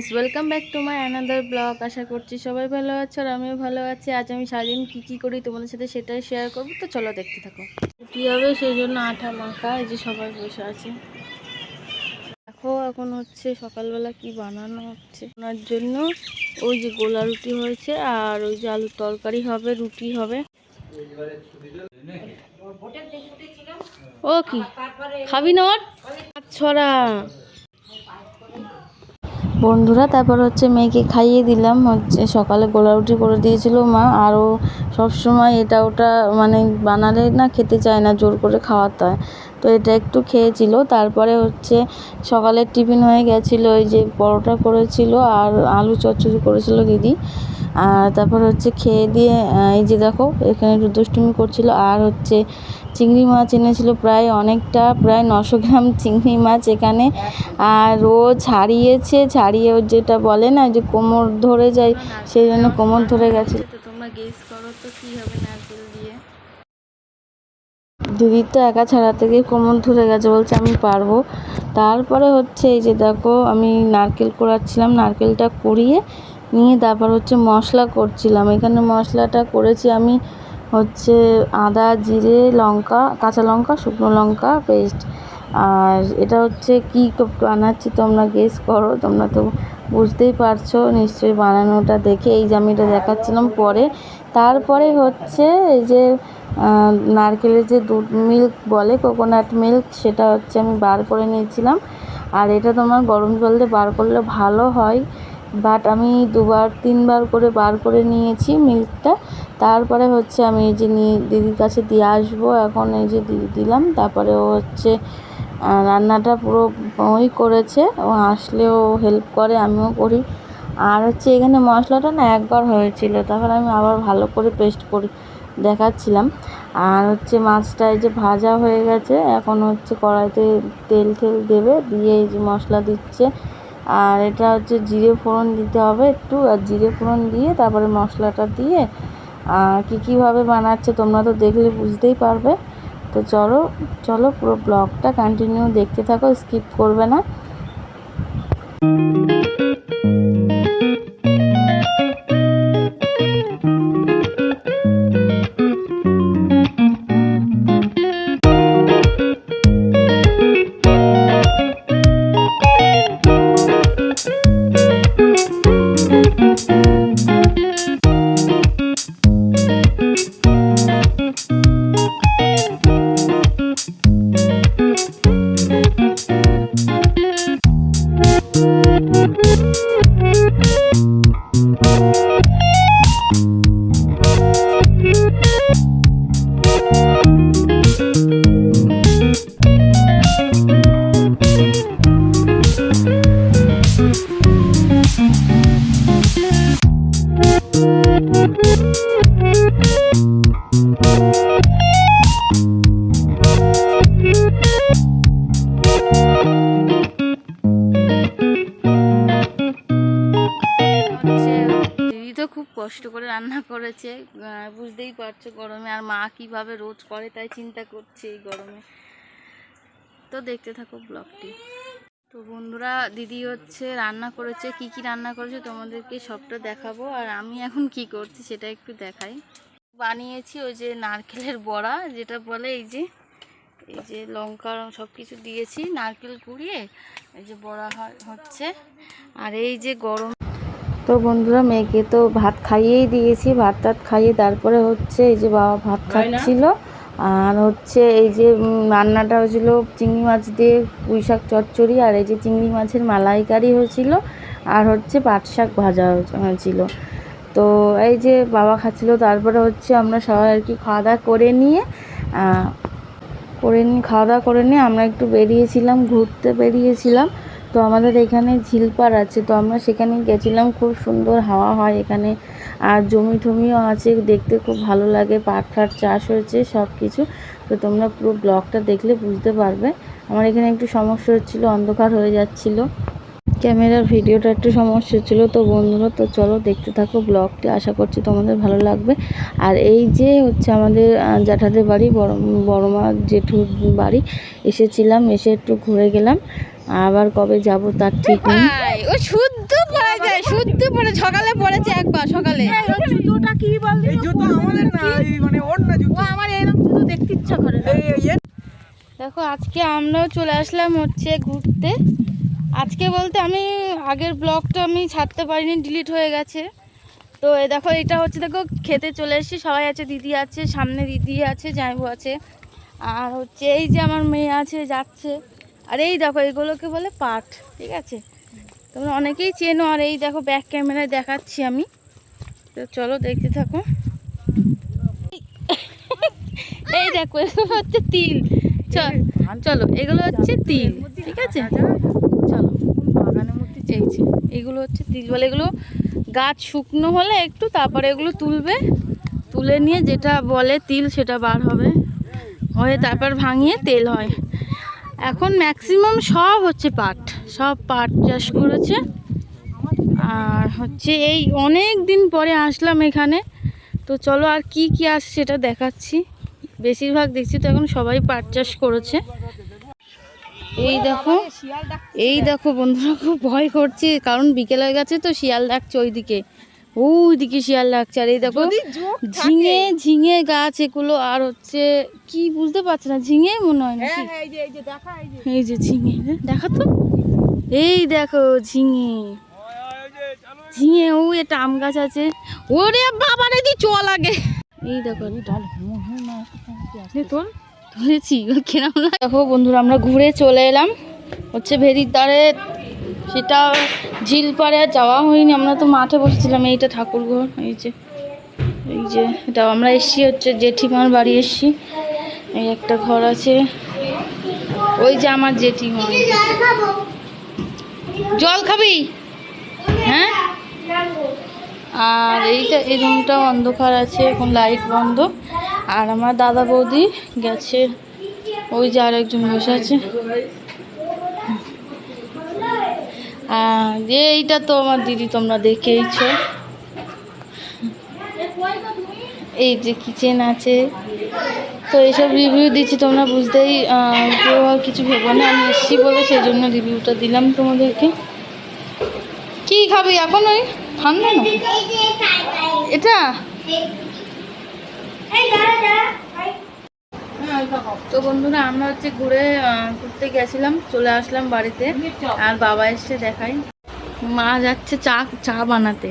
Friends welcome back to my another blog আশা করছি সবাই ভালো আছো আর আমিও ভালো আছি। আজ আমি সারাদিন কী কী করি তোমাদের সাথে সেটাই শেয়ার করব। তো চলো দেখতে থাকো। কী হবে সেই জন্য আঠা মাখা, এই যে সবাই বসে আছে। দেখো, এখন হচ্ছে সকালবেলা কি বানানো হচ্ছে। ওনার জন্য ওই যে গোলা রুটি হয়েছে আর ওই যে আলুর তরকারি হবে, রুটি হবে। ও কি? খাবি না ওর? ছড়া। বন্ধুরা, তারপর হচ্ছে মেয়েকে খাইয়ে দিলাম। হচ্ছে সকালে গোলা রুটি করে দিয়েছিল মা আরও সবসময় এটা ওটা মানে বানালে না খেতে চায় না, জোর করে খাওয়াতে হয়। তো এটা একটু খেয়েছিল। তারপরে হচ্ছে সকালের টিফিন হয়ে গেছিল, ওই যে পরোটা করেছিল আর আলু চচ্চড়ি করেছিল দিদি। আর তারপর হচ্ছে খেয়ে দিয়ে এই যে দেখো এখানে একটু দুষ্টুমি করছিল। আর হচ্ছে চিংড়ি মাছ এনেছিল প্রায় অনেকটা প্রায় নশো গ্রাম চিংড়ি মাছ এখানে। আর ও ছাড়িয়েছে ছাড়িয়ে ওর যেটা বলে না যে কোমর ধরে যায় সেই জন্য কোমর ধরে গেছে তো তোমরা গেস করো তো কি হবে নারকেল দিয়ে। দিদির তো একা ছাড়াতে গিয়ে কোমর ধরে গেছে বলছে আমি পারব। তারপরে হচ্ছে এই যে দেখো আমি নারকেল কোড়াচ্ছিলাম নারকেলটা কুড়িয়ে নিয়ে তারপর হচ্ছে মশলা করছিলাম। এখানে মশলাটা করেছি আমি হচ্ছে আদা, জিরে, লঙ্কা, কাঁচা লঙ্কা, শুকনো লঙ্কা পেস্ট আর এটা হচ্ছে কী বানাচ্ছি তোমরা গেস করো, তোমরা তো বুঝতেই পারছ, নিশ্চয়ই বানানোটা দেখে এই যে আমি এটা দেখাচ্ছিলাম পরে। তারপরে হচ্ছে এই যে নারকেলের যে দুধ মিল্ক বলে কোকোনাট মিল্ক সেটা হচ্ছে আমি বার করে নিয়েছিলাম। আর এটা তোমার গরম জল দিয়ে বার করলে ভালো হয়। বাট আমি দুবার, তিনবার করে বার করে নিয়েছি মিল্কটা। তারপরে হচ্ছে আমি এই যে নিয়ে দিদির কাছে দিয়ে আসব। এখন এই যে দিয়ে দিলাম। তারপরে ও হচ্ছে রান্নাটা পুরো ওই করেছে। ও আসলেও হেল্প করে, আমিও করি। আর হচ্ছে এখানে মশলাটা না একবার হয়েছিল। তারপর আমি আবার ভালো করে পেস্ট করি, দেখাচ্ছিলাম। আর হচ্ছে মাছটা এই যে ভাজা হয়ে গেছে। এখন হচ্ছে কড়াইতে তেল টেল দেবে, দিয়ে এই যে মশলা দিচ্ছে। আর এটা হচ্ছে জিরে ফোড়ন দিতে হবে একটু, আর জিরে ফোড়ন দিয়ে তারপরে মশলাটা দিয়ে আর কী কীভাবে বানাচ্ছে তোমরা তো দেখলে বুঝতেই পারবে। তো চলো চলো পুরো ব্লগটা কন্টিনিউ দেখতে থাকো স্কিপ করবে না। কষ্ট করে রান্না করেছে। বুঝতেই পারছ গরমে আর মা কীভাবে রোজ করে তাই চিন্তা করছে এই গরমে। তো দেখতে থাকো ব্লগটি। তো বন্ধুরা, দিদি হচ্ছে রান্না করেছে, কি কি রান্না করেছে তোমাদেরকে সবটা দেখাবো। আর আমি এখন কি করছি সেটা একটু দেখাই। বানিয়েছি ওই যে নারকেলের বড়া, যেটা বলে এই যে এই যে লঙ্কা সব কিছু দিয়েছি, নারকেল কুড়িয়ে, এই যে বড়া হচ্ছে। আর এই যে গরম তো বন্ধুরা মেয়েকে তো ভাত খাইয়েই দিয়েছি। ভাত টাত খাইয়ে তারপরে হচ্ছে এই যে বাবা ভাত খাচ্ছিল। আর হচ্ছে এই যে রান্নাটা হয়েছিল চিংড়ি মাছ দিয়ে পুঁই শাক চচ্চড়ি আর এই যে চিংড়ি মাছের মালাইকারি হয়েছিল আর হচ্ছে পাট শাক ভাজা হয়ে- হয়েছিল। তো এই যে বাবা খাচ্ছিল তারপরে হচ্ছে আমরা সবাই আর কি খাওয়া দাওয়া করে নিয়ে করে নিয়ে খাওয়া দাওয়া করে নিয়ে আমরা একটু বেরিয়েছিলাম ঘুরতে বেরিয়েছিলাম। তো আমাদের এখানে ঝিলপাড় আছে, তো আমরা সেখানে গেছিলাম। খুব সুন্দর হাওয়া হয় এখানে। আর জমি টমিও আছে, দেখতে খুব ভালো লাগে। পাট ফাট চাষ হয়েছে সব কিছু তো তোমরা পুরো ব্লগটা দেখলে বুঝতে পারবে। আমার এখানে একটু সমস্যা হচ্ছিল, অন্ধকার হয়ে যাচ্ছিল। ক্যামেরার ভিডিওটা একটু সমস্যা ছিল তো বন্ধুরা, তো চলো দেখতে থাকো ব্লগটি। আশা করছি তোমাদের ভালো লাগবে। আর এই যে হচ্ছে আমাদের জ্যাঠাদের বাড়ি, বড় বড় মা জেঠুর বাড়ি, এসেছিলাম, এসে একটু ঘুরে গেলাম। আবার কবে যাব তার ঠিক নেই। ও শুদ্ধ পরে সকালে পড়েছে একবার সকালে। জুতোটা কি বল এই জুতো আমাদের না এই মানে ওর না ও জুতো আমার এরকম জুতো দেখতে ইচ্ছা করে না। এই এই দেখো আজকে আমরাও চলে আসলাম হচ্ছে ঘুরতে। আজকে বলতে আমি আগের ব্লগটা আমি ছাড়তে পারিনি ডিলিট হয়ে গেছে। তো এ দেখো এটা হচ্ছে দেখো খেতে চলে এসেছি সবাই আছে দিদি আছে সামনে দিদি আছে জামাইবু আছে। আর হচ্ছে এই যে আমার মেয়ে আছে যাচ্ছে। আর এই দেখো, এগুলোকে বলে পাট, ঠিক আছে? তোমরা অনেকেই চেনো, আর এই দেখো ব্যাক ক্যামেরায় দেখাচ্ছি আমি। তো চলো, দেখতে থাকো। এই দেখো, এগুলো হচ্ছে তিল। চল, চলো, এগুলো হচ্ছে তিল, ঠিক আছে? চলো, বাগানের মধ্যে যে এগুলো হচ্ছে তিল। বলে এগুলো গাছ শুকনো হলে একটু তারপরে এগুলো তুলবে। তুলে নিয়ে যেটা বলে তিল, সেটা বার হবে। হয়ে তারপর ভাঙিয়ে তেল হয়। এখন ম্যাক্সিমাম সব হচ্ছে পাট। সব পাট চাষ করেছে। আর হচ্ছে এই অনেক দিন পরে আসলাম এখানে। তো চলো আর কি কি আসছে সেটা দেখাচ্ছি। বেশিরভাগ দেখছি তো এখন সবাই পাট চাষ করেছে। এই দেখো এই দেখো বন্ধুরা, খুব ভয় করছে। কারণ বিকেল গেছে তো শিয়াল ডাকছে ওইদিকে। ওইদিকে শিয়াল লাগছে আর এই দেখো ঝিঙে ঝিঙে গাছ এগুলো আর হচ্ছে কি বুঝতে পারছি না ঝিঙে মনে হয় হ্যাঁ নাকি? হ্যাঁ, এই যে এই যে ঝিঙে রে, দেখা তো। এই দেখো ঝিঙে। ঝিঙে ও একটা আম গাছ আছে। ওরে বাবা রে দি চল আগে। এই দেখো তোর তুলেছি কিরম দেখো বন্ধুরা আমরা ঘুরে চলে এলাম। হচ্ছে ভেরির দ্বারে। সেটা ঝিল পাড়ে আর যাওয়া হয়নি, আমরা তো মাঠে বসেছিলাম, এইটা ঠাকুর ঘর এই যে এই যে এটা আমরা এসছি হচ্ছে জেঠিমার বাড়ি এসছি, এই একটা ঘর আছে, ওই যে আমার জেঠিমা। জল খাবি? হ্যাঁ? আর এইটা, এই রুমটা অন্ধকার আছে, এখন লাইট বন্ধ, আর আমার দাদা বৌদি গেছে, ওই যে আর একজন বসে আছে। আর এইটা তো আমার দিদি তোমরা দেখেইছো। এই যে কিচেন আছে। তো এইসব রিভিউ দিচ্ছি, তোমরা বুঝতেই কেউ আর কিছু ভেবো না, আমি এসছি বলে সেই জন্য রিভিউটা দিলাম তোমাদেরকে। কি খাবি এখন ওই? ঠান্ডা না? এটা? তো বন্ধুরা আমরা হচ্ছে ঘুরে ঘুরতে গেছিলাম চলে আসলাম বাড়িতে। আর বাবা এসে দেখাই। মা যাচ্ছে চা চা বানাতে।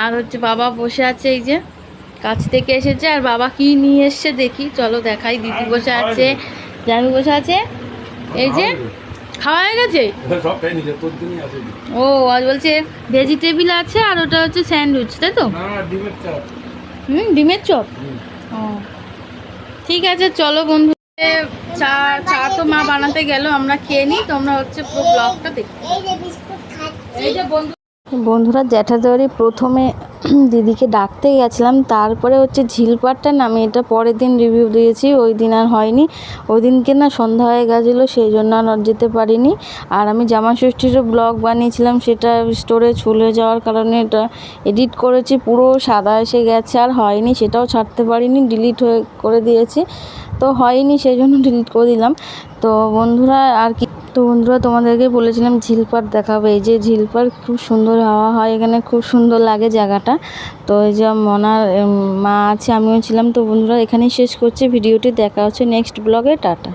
আর হচ্ছে বাবা বসে আছে এই যে কাছ থেকে এসেছে। আর বাবা কি নিয়ে এসছে দেখি চলো দেখাই। দিদি বসে আছে জামি বসে আছে। এই যে খাওয়া হয়ে গেছে। আছে। ও আজ বলছে ভেজিটেবিল আছে আর ওটা হচ্ছে স্যান্ডউইচ তাই তো? না ডিমের চাপ। হুম ডিমের চপ? ও। ঠিক আছে চলো বন্ধু চা চা তো মা বানাতে গেল আমরা খেয়ে নিই তোমরা হচ্ছে পুরো ব্লগটা দেখো। এই যে বন্ধু বন্ধুরা জ্যাঠাদরি প্রথমে দিদিকে ডাকতে গেছিলাম, তারপরে হচ্ছে ঝিলপাটটা না, আমি এটা পরের দিন রিভিউ দিয়েছি, ওই দিন আর হয়নি। ওই দিনকে না সন্ধ্যা হয়ে গেছিল, সেই জন্য আর যেতে পারিনি। আর আমি জামা ষষ্ঠীরও ব্লগ বানিয়েছিলাম, সেটা স্টোরে চলে যাওয়ার কারণে এটা এডিট করেছি, পুরো সাদা এসে গেছে, আর হয়নি, সেটাও ছাড়তে পারিনি ডিলিট হয়ে করে দিয়েছি। তো হয়নি, সেই জন্য ডিলিট করে দিলাম। তো বন্ধুরা, আর কি বন্ধুরা, তোমাদেরকে বলেছিলাম ঝিল ঝিলপাট দেখাবে। এই যে ঝিল ঝিলপাট খুব সুন্দর হাওয়া হয়, এখানে খুব সুন্দর লাগে জায়গাটা। তো এই যে মনার মা আছে, আমিও ছিলাম। তো বন্ধুরা, এখানেই শেষ করছি। ভিডিওটি দেখা হচ্ছে নেক্সট ব্লগে। টাটা।